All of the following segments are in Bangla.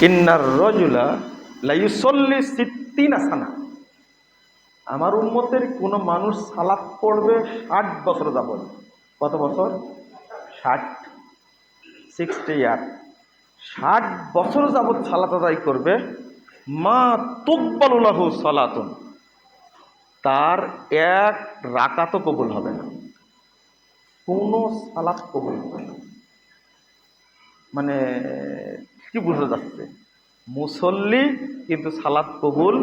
ইন্নার রজুলা লাইসল্লি সিদ্দিন আসানা আমার উন্মতের কোনো মানুষ সালাত পড়বে ষাট বছর যাবত কত বছর? ষাট। সিক্সটি ইয়ার ষাট বছর যাবৎ সালাত আদায় করবে। মা তুকবালুলাহু সালাতুন। তার এক রাকাতও কবুল হবে না। কোনো সালাত কবুল হবে না। মানে কি বোঝা যাচ্ছে? মুসল্লি কিন্তু সালাদ কবুল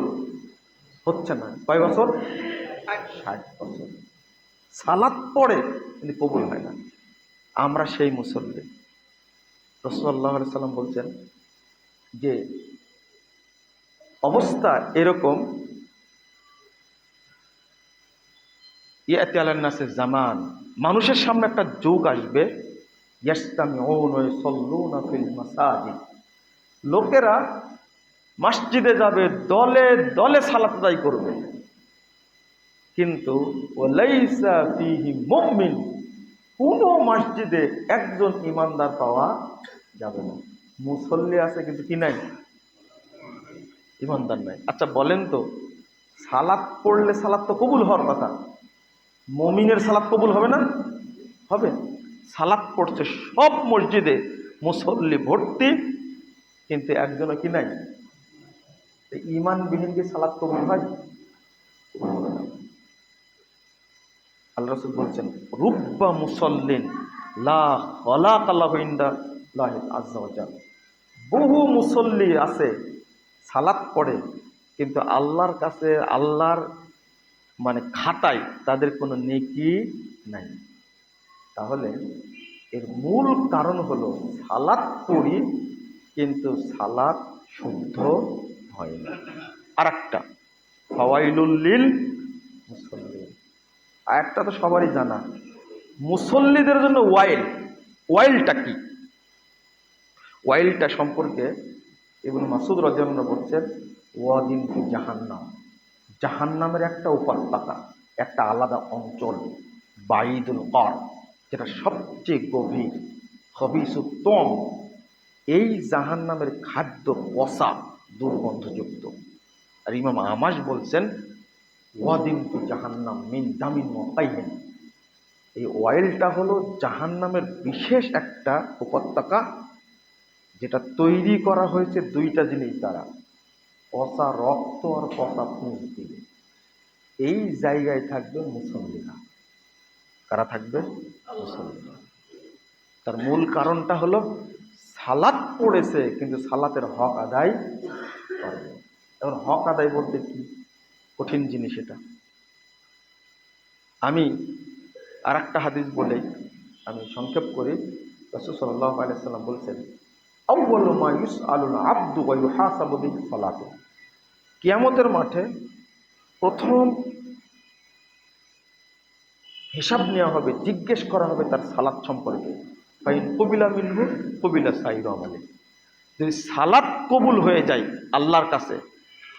হচ্ছে না। কয় বছর? ষাট। বছর। সালাদ পড়ে কিন্তু কবুল হয় না। আমরা সেই মুসল্লি। রসল্লাহ সাল্লাম বলছেন যে অবস্থা এরকম ইয়াতি আলান্নাসের জামান মানুষের সামনে একটা যুগ আসবে লোকেরা মসজিদে যাবে, দলে দলে সালাত আদায় করবে। কিন্তু মুমিন, কোনো মসজিদে একজন ইমানদার পাওয়া যাবে না। মুসল্লি আছে কিন্তু কি নাই? ইমানদার নাই। আচ্ছা বলেন তো, সালাত পড়লে সালাত তো কবুল হওয়ার কথা। মমিনের সালাত কবুল হবে না? হবে। সালাত পড়ছে সব মসজিদে। মুসল্লি ভর্তি কিন্তু একজনও কি নাই? ইমানবিহীন কি সালাদ কবুল হয়, আল্লাহ রসুল বলছেন, রুব্বা মুসল্লিন বহু মুসল্লি আছে সালাত পড়ে, কিন্তু আল্লাহর কাছে, আল্লাহর মানে খাতায় তাদের কোনো নেকি নাই। তাহলে এর মূল কারণ হলো সালাত পড়ি কিন্তু সালাত শুদ্ধ হয় না। আর একটা ফওয়াইলুল্লিল মুসল্লি। আর একটা তো সবারই জানা। মুসল্লিদের জন্য ওয়াইল। ওয়াইলটা কি? ওয়াইলটা সম্পর্কে এবং মাসুদ রাজিয়াল্লাহ বলছেন, ওয়াদিন ফি জাহান্নাম। জাহান্নামের একটা উপত্যকা, একটা আলাদা অঞ্চল, বাইদুল কর যেটা সবচেয়ে গভীর হবিসুত্তম এই জাহান্নামের খাদ্য পচা দুর্গন্ধযুক্ত। আর ইমাম আমাস বলছেন ওয়াদিন ফি জাহান্নাম মিন দামিন মতাইহেন এই অয়েলটা হলো জাহান্নামের বিশেষ একটা উপত্যকা, যেটা তৈরি করা হয়েছে দুইটা জিনিস দ্বারা। পচা রক্ত আর পচা পুঁজ দিয়ে। এই জায়গায় থাকবে মুসল্লিরা। কারা থাকবে? মুসল্লিরা। তার মূল কারণটা হলো সালাত পড়েছে, কিন্তু সালাতের হক আদায় করে এখন হক আদায় বলতে কি? কঠিন জিনিস এটা। আমি আর একটা হাদিস বলে আমি সংক্ষেপ করি। রসুল আলাইসাল্লাম বলছেন কিয়ামতের মাঠে প্রথম হিসাব নেওয়া হবে, জিজ্ঞেস করা হবে তার সালাদ সম্পর্কে। ফাইন কবিলা মিলবু, কবিলা সাইর আমালে। যদি সালাদ কবুল হয়ে যায় আল্লাহর কাছে,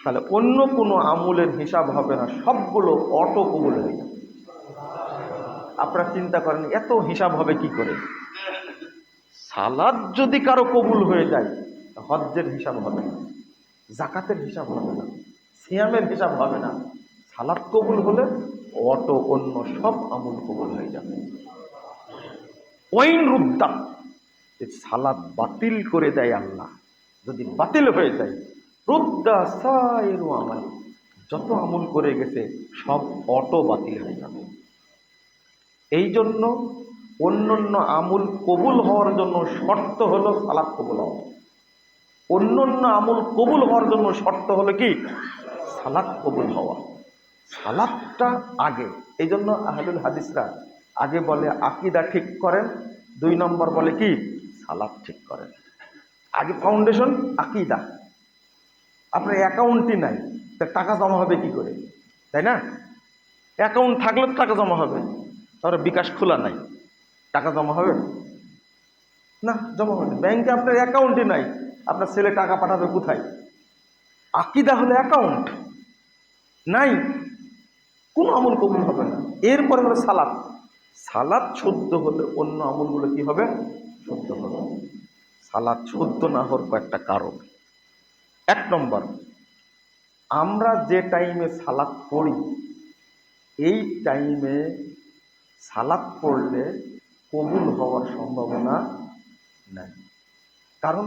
তাহলে অন্য কোনো আমলের হিসাব হবে না, সবগুলো অটো কবুল হয়ে যাবে। আপনারা চিন্তা করেন, এত হিসাব হবে কি করে? সালাদ যদি কারও কবুল হয়ে যায় হজ্জের হিসাব হবে না, জাকাতের হিসাব হবে না, সিয়ামের হিসাব হবে না। সালাদ কবুল হলে অটো অন্য সব আমল কবুল হয়ে যাবে। ওয়াইন রুদ্দা সালাদ বাতিল করে দেয় আল্লাহ, যদি বাতিল হয়ে যায় রুদ্দা সাইরু আমাল যত আমল করে গেছে, সব অটো বাতিল হয়ে যাবে। এই জন্য অন্যান্য আমুল কবুল হওয়ার জন্য শর্ত হলো সালাদ কবুল হওয়া। অন্যান্য আমল কবুল হওয়ার জন্য শর্ত হলো কি? সালাদ কবুল হওয়া। সালাদটা আগে। এই জন্য আহলুল হাদিসরা আগে বলে, আকিদা ঠিক করেন দুই নম্বর বলে কি? সালাদ ঠিক করেন আগে ফাউন্ডেশন আকিদা। আপনার অ্যাকাউন্টই নাই, তা টাকা জমা হবে কি করে? তাই না? অ্যাকাউন্ট থাকলে তো টাকা জমা হবে। তারপরে বিকাশ খোলা নাই, টাকা জমা হবে? না, জমা হবে ব্যাংকে আপনার অ্যাকাউন্টই নাই, আপনার ছেলে টাকা পাঠাবে কোথায়? আকিদা হলে অ্যাকাউন্ট নাই, কোনো আমল কবুল হবে না। এরপরে হলো সালাদ। সালাদ শুদ্ধ হলে অন্য আমলগুলো কি হবে? শুদ্ধ হবে। সালাদ শুদ্ধ না হওয়ার কয়েকটা কারণ। এক নম্বর, আমরা যে টাইমে সালাদ পড়ি, এই টাইমে সালাদ পড়লে কবুল হওয়ার সম্ভাবনা নাই। কারণ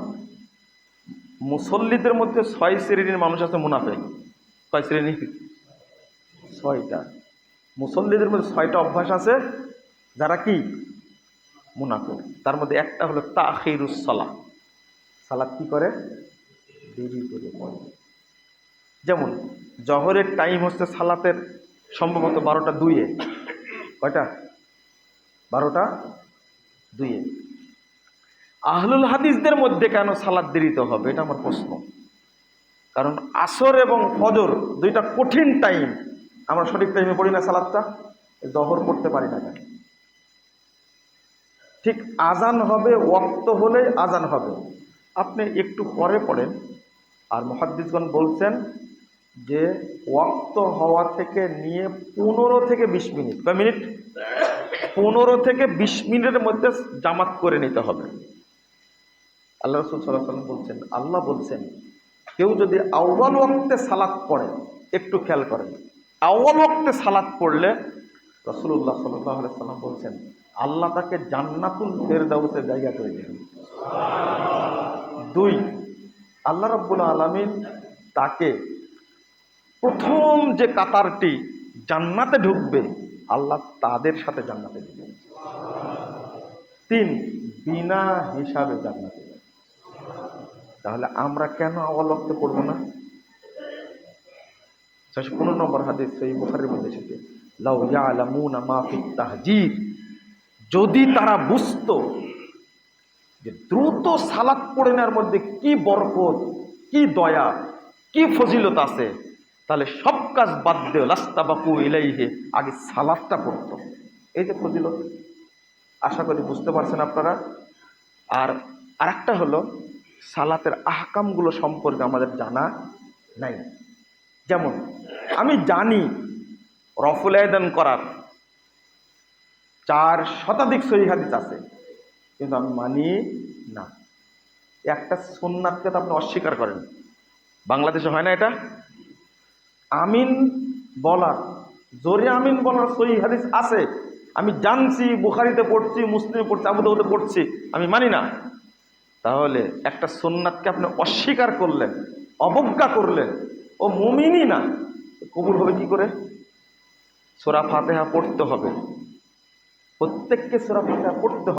মুসল্লিদের মধ্যে ছয় শ্রেণির মানুষ আছে মুনাফেক। কয় শ্রেণি? ছয়টা। মুসল্লিদের মধ্যে ছয়টা অভ্যাস আছে যারা কি? মুনাফেক। তার মধ্যে একটা হলো তাহিরুস সালাহ। সালাদ কি করে? দেরি করে পড়ে। যেমন, জহরের টাইম হচ্ছে সালাতের সম্ভবত বারোটা দুইয়ে। কয়টা? বারোটা দুইয়ে। আহলুল হাদিসদের মধ্যে কেন সালাদ দেরিতে হবে? এটা আমার প্রশ্ন। কারণ আসর এবং ফজর দুইটা কঠিন টাইম আমরা সঠিক টাইমে পড়ি না সালাদটা? জহর পড়তে পারি না কেন? ঠিক আজান হবে ওক্ত হলে আজান হবে। আপনি একটু পরে পড়েন। আর মহাদ্দিসগণ বলছেন যে, ওয়াক্ত হওয়া থেকে নিয়ে পনেরো থেকে বিশ মিনিট, কয় মিনিট? পনেরো থেকে বিশ মিনিটের মধ্যে জামাত করে নিতে হবে। আল্লাহ রসুল সাল্লাহ সাল্লাম বলছেন, আল্লাহ বলছেন, কেউ যদি আউ্বাল ওয়াক্তে সালাত পড়ে, একটু খেয়াল করেন। আউ্বাল ওয়াক্তে সালাত পড়লে রসুল্লাহ সাল্লাহ সাল্লাম বলছেন আল্লাহ তাকে জান্নাতুল ফেরদাউসের জায়গা করে দেবেন দুই, আল্লাহ রব্বুল আলমিন তাকে প্রথম যে কাতারটি জান্নাতে ঢুকবে, আল্লাহ তাদের সাথে জান্নাতে দিবেন তিন, বিনা হিসাবে জান্নাতে তাহলে আমরা কেন অবলম্বতে পড়ব না? ছয়শো পনেরো নম্বর হাদিস, সেই বুখারের মধ্যে এসেছে, লাউ ইয়ালামুনা মা ফিত তাহজির। যদি তারা বুঝত যে দ্রুত সালাদ পড়ে নেওয়ার মধ্যে কি বরকত, কি দয়া, কি ফজিলত আছে, তাহলে সব কাজ বাদ দেও। লাস্তা বাকু ইলাইহে, আগে সালাদটা পড়তো। এই যে ফজিলত, আশা করি বুঝতে পারছেন আপনারা। আর আরেকটা হলো, সালাতের আহকামগুলো সম্পর্কে আমাদের জানা নাই। যেমন, আমি জানি রফুল আয়দান করার চার শতাধিক সহি হাদিস আছে। কিন্তু আমি মানি না। একটা সোননাথকে তো আপনি অস্বীকার করেন। বাংলাদেশে হয় না এটা? আমিন বলার, জোরে আমিন বলার সহি হাদিস আছে। আমি জানছি, বুখারিতে পড়ছি, মুসলিমে পড়ছি, আবুদাউদে পড়ছি, আমি মানি না। তাহলে একটা সোননাথকে আপনি অস্বীকার করলেন, অবজ্ঞা করলেন, ও মমিনই না, কবুল হবে কি করে? সোরা ফাতেহা পড়তে হবে। প্রত্যেককে সুরা ফাতিহা পড়তে